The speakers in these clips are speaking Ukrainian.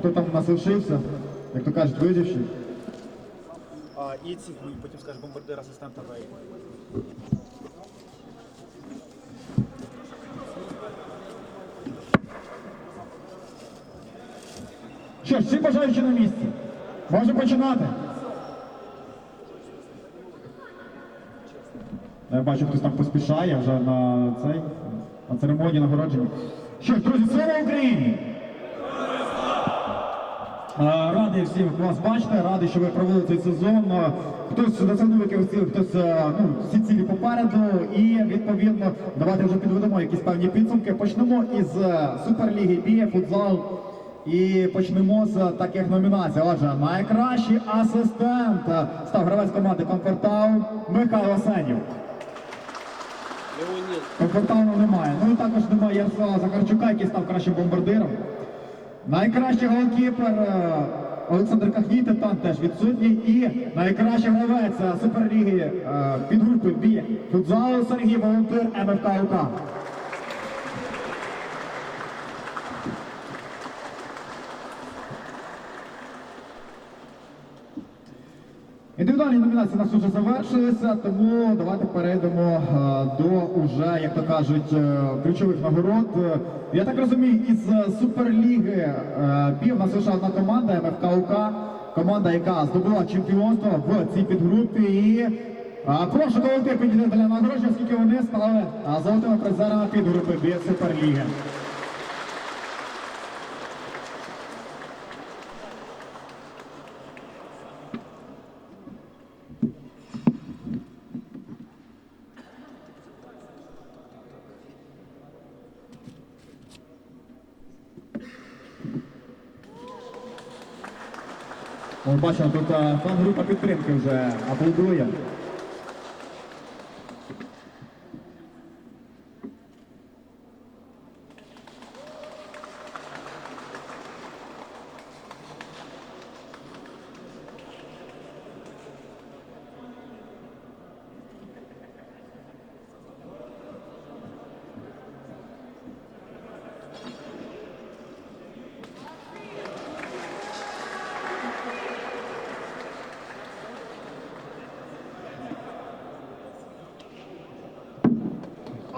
хто там у нас лишився, як то кажуть, виживши. А, і ці, ну, потім скажеш бомбардир асистента ВА. Що ж, всі бажаючі на місці. Можемо починати. Я бачу, хтось там поспішає вже на цей на церемонії нагородження. Що ж, друзі, слава Україні! Е, Радий всіх вас бачити, радий, що ви провели цей сезон. Е, Хтось досягнув якихось цілей, хтось е, ну, всі цілі попереду. І відповідно, давайте вже підведемо якісь певні підсумки. Почнемо із Суперліги Бія, футзал. І почнемо з таких номінацій. Отже, найкращий асистент став гравець команди Комфортаун Михайло Сенів. Комфортауну немає. Ну і також немає Ярослава Захарчука, який став кращим бомбардиром. Найкращий голкіпер е, Олександр Кахніте там теж відсутній. І найкращий гравець е, Суперліги е, підгрупи Бі футзалу Сергій Волонтир МФК УК. Індивідуальні номінації у нас вже завершилися, тому давайте перейдемо до уже, як то кажуть, е, ключових нагород. Я так розумію, із Суперліги е, Бі в нас лише одна команда МФК УК, команда, яка здобула чемпіонство в цій підгрупі. І прошу колектив підійти для нагородження, оскільки вони стали золотими призерами підгрупи Бі Суперліги. Ми бачимо, тут е, фан-група підтримки вже аплодує.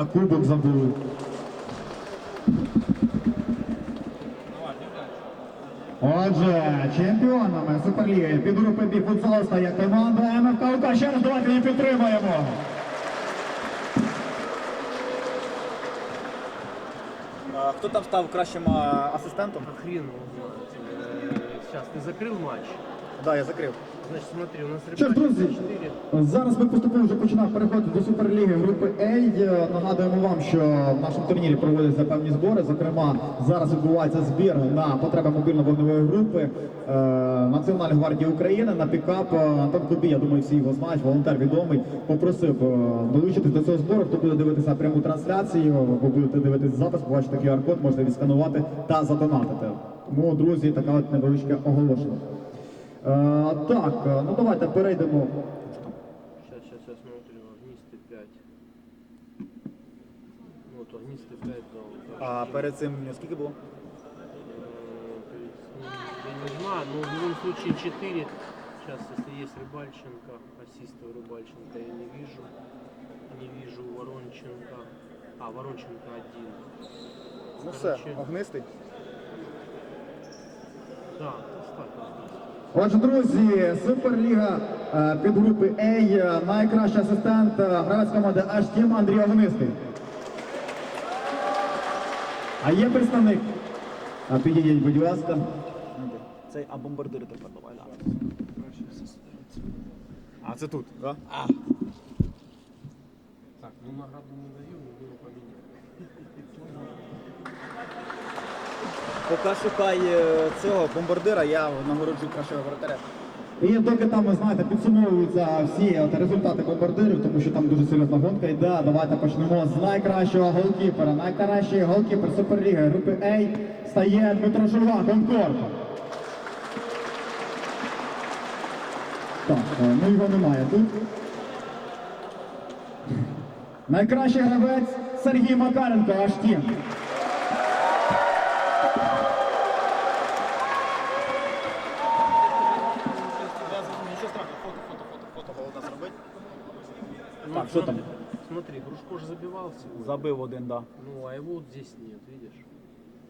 А кубок забули. Отже, чемпіонами Суперліги під групи Бі футзалу стає команда МФК УК. Ще раз давайте її підтримаємо. А, хто там став кращим а, асистентом? Хрен его знает. Сейчас ты закрыл матч. Да, я закрив. Значит, смотри, у нас Що ж, друзі, зараз ми поступово вже починаємо переходити до Суперліги групи А. Е, Нагадуємо вам, що в нашому турнірі проводяться певні збори. Зокрема, зараз відбувається збір на потреби мобільно-вогневої групи е, Національної гвардії України на пікап. Антон Кубій, я думаю, всі його знають, волонтер відомий, попросив е, долучитись до цього збору. Хто буде дивитися пряму трансляцію, ви будете дивитися запис, побачите QR-код, можете відсканувати та задонатити. Тому, друзі, така от невеличке оголошення. Е, так, е, ну давайте перейдемо. Сейчас, сейчас, я смотрю. Огнистый 5. Вот, огнистый 5 дал. А перед цим скільки було? Э, Я не знаю, но в любом случае 4. Сейчас, если есть Рыбальченко, ассиста у Рыбальченко я не вижу. Не вижу Воронченко. А, Воронченко один. Ну все, огнистий. Да, ставь огнистый. Отже, друзі, Суперліга е, підгрупи А, е, найкращий асистент, е, гравець команди Аж Тім Андрій Огнистий. А є представник? А підійдіть, будь ласка. Цей, а бомбардири тепер давай. Да. А це тут, так? Да? Так, ну награду не даю, Поки шукає цього бомбардира, я нагороджую кращого воротаря. І доки там, ви знаєте, підсумовуються всі от результати бомбардирів, тому що там дуже серйозна гонка йде. Давайте почнемо з найкращого голкіпера. Найкращий голкіпер Суперліги групи А стає Дмитро Шурга, Конкорд. Так, е, ну його немає тут. Найкращий гравець Сергій Макаренко, аж тім. Що там? Смотри, Грушко же забивал сегодня. Забив один, да. Ну, а его вот здесь нет, видишь?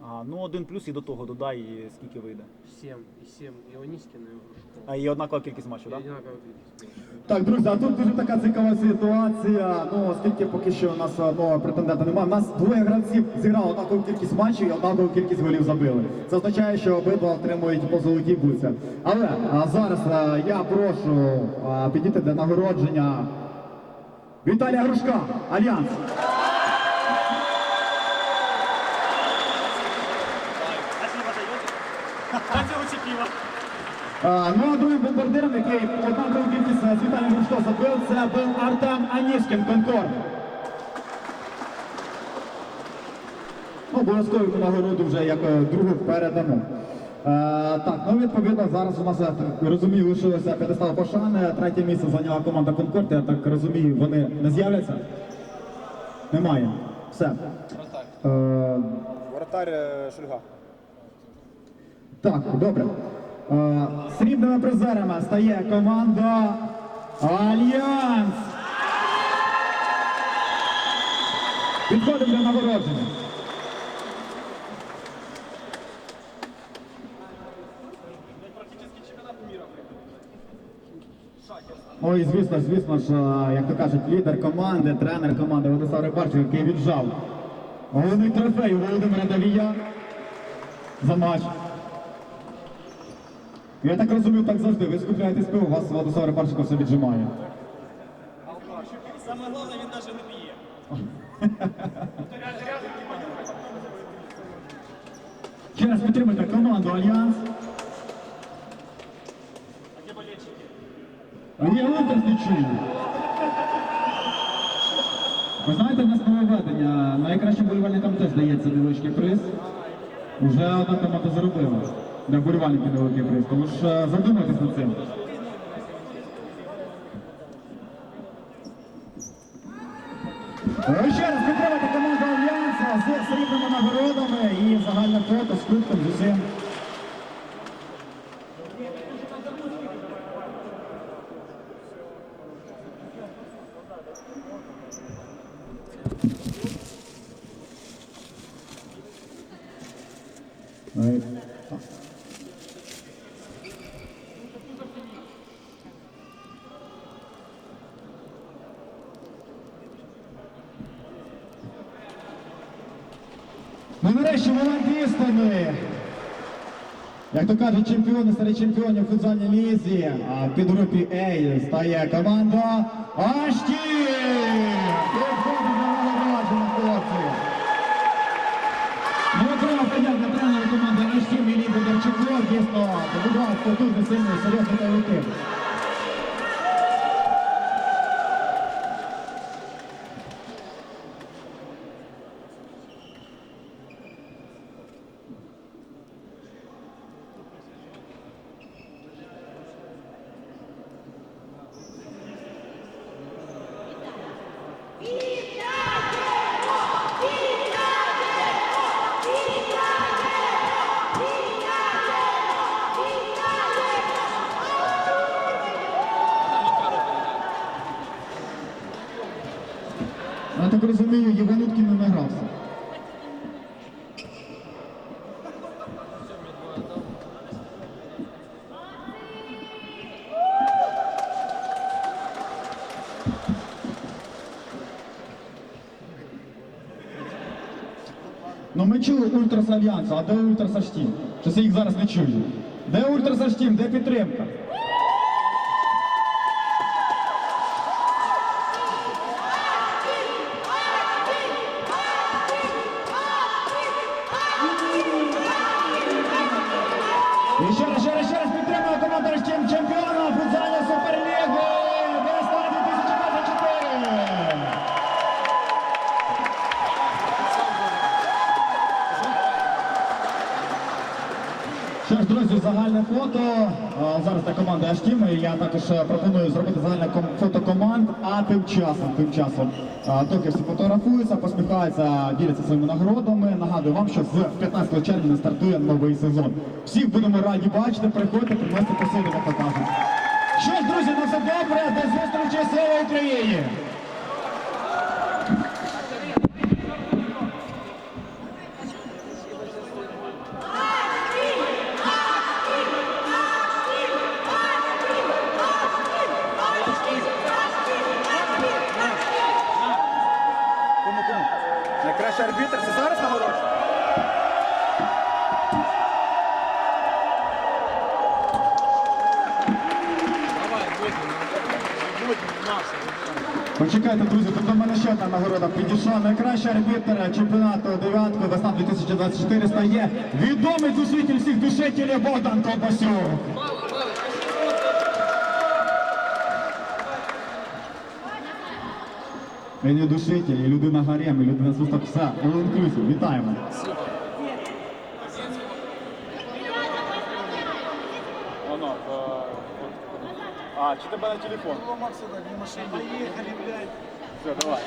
А, ну один плюс і до того додай, і скільки вийде. 7 и 7. И Онискина, и Грушко. А і однакова кількість матчів, так? одинаково видите. Так, друзі, а тут дуже така цікава ситуація. Ну, оскільки поки що у нас одного претендента немає. У нас двоє гравців зіграли однакову кількість матчів і однакову кількість голів забили. Це означає, що обидва отримують по золотій буці. Але а, зараз а, я прошу а, підійти для нагородження Віталія Грушка, Альянс. Ну а другим бомбардиром, який однакову кількість з Віталієм Грушко забив, це був Артем Анішкін, Конкорд. Обов'язково нагороду вже як е, другу передамо. Е, так, ну відповідно, зараз у нас, я розумію, лишилося п'ятистал пошани. Третє місце зайняла команда Конкорд. Я так розумію, вони не з'являться? Немає. Все. Е, Воротар Шульга. так, добре. Е, срібними призерами стає команда Альянс. Підходимо до нагородження. Ну і звісно, звісно ж, е, як то кажуть, лідер команди, тренер команди Владислав Рибарчик, який віджав головний трофей Володимира Давія за матч. Я так розумію, так завжди. Ви скупляєтесь пиво, у вас Владислав Рибарченко все віджимає. Саме головне, він навіть не п'є. Ще раз підтримуйте команду Альянс. Я Лутер не. Ви знаєте, в нас нововведення. Найкращим болівальникам теж дається невеличкий приз. Уже одна команда заробила. Для болівальників невеликий приз. Тому ж е, задумайтесь над цим. Ще раз підтримати команду Альянса з срібними нагородами і загальне фото з кубком з усім. Нарешті істини. Як то кажуть, чемпіони серед чемпіонів в футзальній лізі. А під групі А стає команда Ашті! Ну, окремо подяка тренеру команди Ашті Мілі Бондарчуку. Дійсно, побудував потужний, сильний, серйозний колектив. Я так розумію, Євануткін не награвся. Ну ми чули Ультрас Альянсу, а де Ультрас Аштім? Щось я їх зараз не чую. Де Ультрас Аштім, де підтримка? І ще загальне фото. Зараз та команда Аштім. і Я також е, пропоную зробити загальне фото команд. А тим часом, тим часом, доки всі фотографуються, посміхаються, діляться своїми нагородами. Нагадую вам, що з 15 червня стартує новий сезон. Всіх будемо раді бачити. Приходьте, приносите посилення покажуть. Що ж, друзі, на все добре. До зустрічі, слава Україні! Почекайте, друзі, тут до мене ще одна нагорода підійшла. Найкращий арбітр чемпіонату дев'ятку весна 2024 стає відомий душитель всіх душителів Богдан Ковбасюк. Він душитель, і людина гарем, і людина свисток. Все, all inclusive. Вітаємо. Воно, е, от. А, чи тебе на телефон? Поехали, блядь. Все, давай.